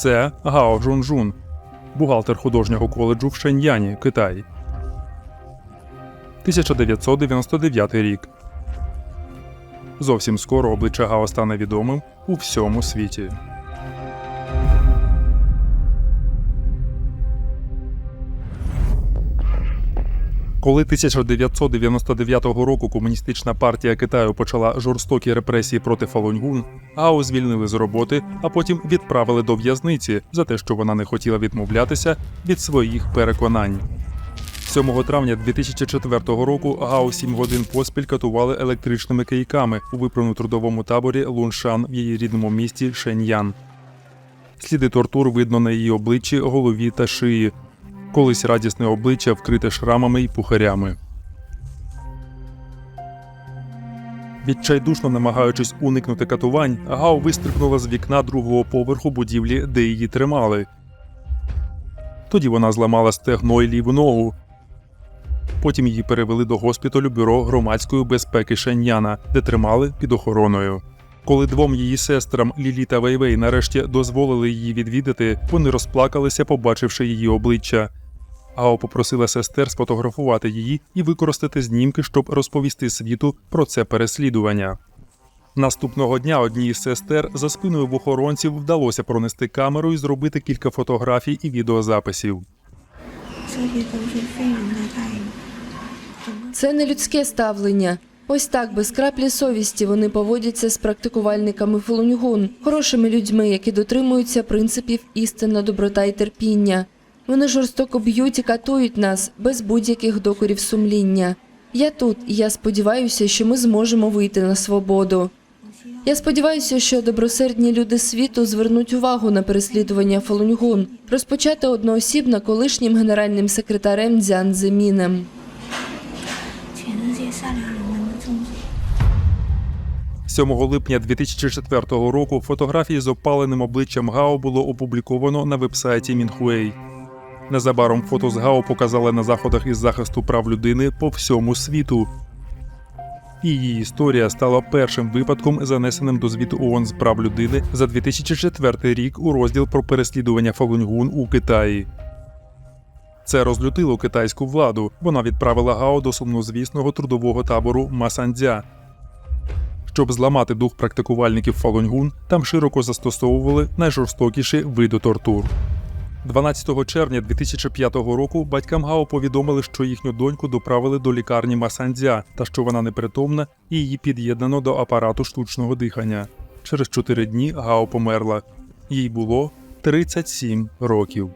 Це Гао Жунжун, бухгалтер художнього коледжу в Шеньяні, Китай. 1999 рік. Зовсім скоро обличчя Гао стане відомим у всьому світі. Коли 1999 року комуністична партія Китаю почала жорстокі репресії проти Фалуньгун, Ао звільнили з роботи, а потім відправили до в'язниці за те, що вона не хотіла відмовлятися від своїх переконань. 7 травня 2004 року Гао 7 годин поспіль катували електричними кийками у виправну трудовому таборі Луншан в її рідному місті Шеньян. Сліди тортур видно на її обличчі, голові та шиї. Колись радісне обличчя вкрите шрамами й пухарями. Відчайдушно намагаючись уникнути катувань, Гао вистрибнула з вікна другого поверху будівлі, де її тримали. Тоді вона зламала стегно й ліву ногу. Потім її перевели до госпіталю бюро громадської безпеки Шеньяна, де тримали під охороною. Коли двом її сестрам Лілі та Вейвей нарешті дозволили її відвідати, вони розплакалися, побачивши її обличчя. Ао попросила сестер сфотографувати її і використати знімки, щоб розповісти світу про це переслідування. Наступного дня одній із сестер за спиною вохоронців вдалося пронести камеру і зробити кілька фотографій і відеозаписів. Це не людське ставлення. Ось так без краплі совісті вони поводяться з практикувальниками фолунгун, хорошими людьми, які дотримуються принципів істинна доброта і терпіння. Вони жорстоко б'ють і катують нас без будь-яких докорів сумління. Я тут, і я сподіваюся, що ми зможемо вийти на свободу. Я сподіваюся, що добросердні люди світу звернуть увагу на переслідування Фолуньгун. розпочати одноосібно колишнім генеральним секретарем Дзян Зимінем. Сьомого липня 2004 року фотографії з опаленим обличчям Гао було опубліковано на вебсайті Мінхуей. Незабаром фото з Гао показали на заходах із захисту прав людини по всьому світу. І її історія стала першим випадком, занесеним до звіту ООН з прав людини за 2004 рік у розділ про переслідування Фалуньгун у Китаї. Це розлютило китайську владу. Вона відправила Гао до сумнозвісного трудового табору Масандзя, щоб зламати дух практикувальників Фалуньгун, там широко застосовували найжорстокіші види тортур. 12 червня 2005 року батькам Гао повідомили, що їхню доньку доправили до лікарні Масандзя та що вона непритомна і її під'єднано до апарату штучного дихання. Через 4 дні Гао померла. Їй було 37 років.